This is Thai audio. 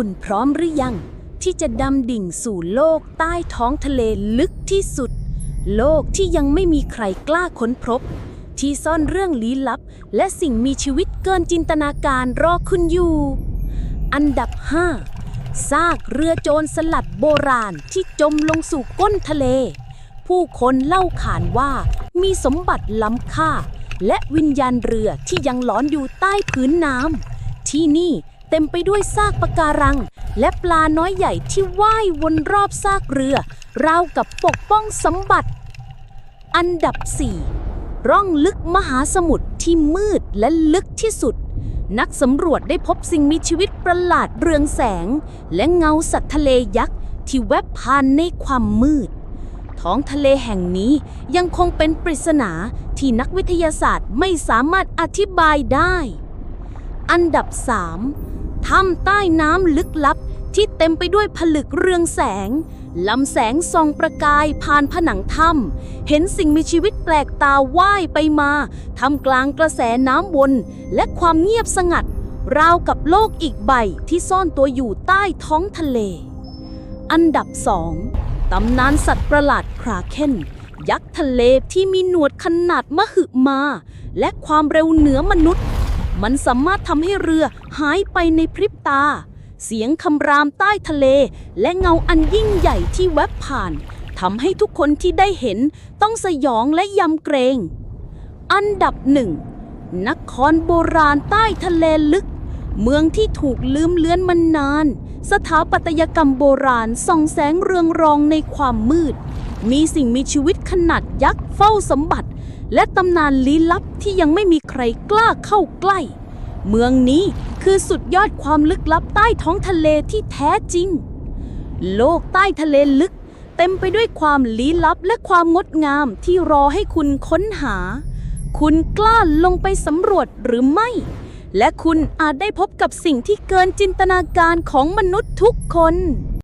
คุณพร้อมหรือยัง ที่จะดำดิ่งสู่โลกใต้ท้องทะเลลึกที่สุด โลกที่ยังไม่มีใครกล้าค้นพบ ที่ซ่อนเรื่องลี้ลับ และสิ่งมีชีวิตเกินจินตนาการรอคุณอยู่ อันดับ 5 ซากเรือโจรสลัดโบราณที่จมลงสู่ก้นทะเล ผู้คนเล่าขานว่ามีสมบัติล้ำค่า และวิญญาณเรือที่ยังหลอนอยู่ใต้พื้นน้ำที่นี่ เต็มไปด้วยซากปะการัง และปลาน้อยใหญ่ที่ว่ายวนรอบซากเรือ ราวกับปกป้องสมบัติ อันดับ 4 ร่องลึกมหาสมุทรที่มืดและลึกที่สุด นักสำรวจได้พบสิ่งมีชีวิตประหลาดเรืองแสง และเงาสัตว์ทะเลยักษ์ที่แวบผ่านในความมืด ท้องทะเลแห่งนี้ยังคงเป็นปริศนาที่นักวิทยาศาสตร์ไม่สามารถอธิบายได้ อันดับ 3. ถ้ำใต้น้ำลึกลับ ที่เต็มไปด้วยผลึกเรืองแสงลำแสงส่องประกายผ่านผนังถ้ำเห็นสิ่งมีชีวิตแปลกตาว่ายไปมาทำกลางกระแสน้ำวนและความเงียบสงัด ราวกับโลกอีกใบที่ซ่อนตัวอยู่ใต้ท้องทะเล อันดับ2ตำนานสัตว์ประหลาดคราเคนยักษ์ทะเลที่มีหนวดขนาดมหึมา และความเร็วเหนือมนุษย์ มันสามารถทำให้เรือหายไปในพริบตา เสียงคำรามใต้ทะเล และเงาอันยิ่งใหญ่ที่แวบผ่านทำให้ทุกคนที่ได้เห็นต้องสยองและยำเกรง อันดับหนึ่งนครโบราณใต้ทะเลลึก เมืองที่ถูกลืมเลือนมานาน สถาปัตยกรรมโบราณส่องแสงเรืองรองในความมืด มีสิ่งมีชีวิตขนาดยักษ์เฝ้าสมบัติ และตำนานลี้ลับที่ยังไม่มีใครกล้าเข้าใกล้ เมืองนี้คือสุดยอดความลึกลับใต้ท้องทะเลที่แท้จริง โลกใต้ทะเลลึก เต็มไปด้วยความลี้ลับและความงดงามที่รอให้คุณค้นหา คุณกล้าลงไปสำรวจหรือไม่ และคุณอาจได้พบกับสิ่งที่เกินจินตนาการของมนุษย์ทุกคน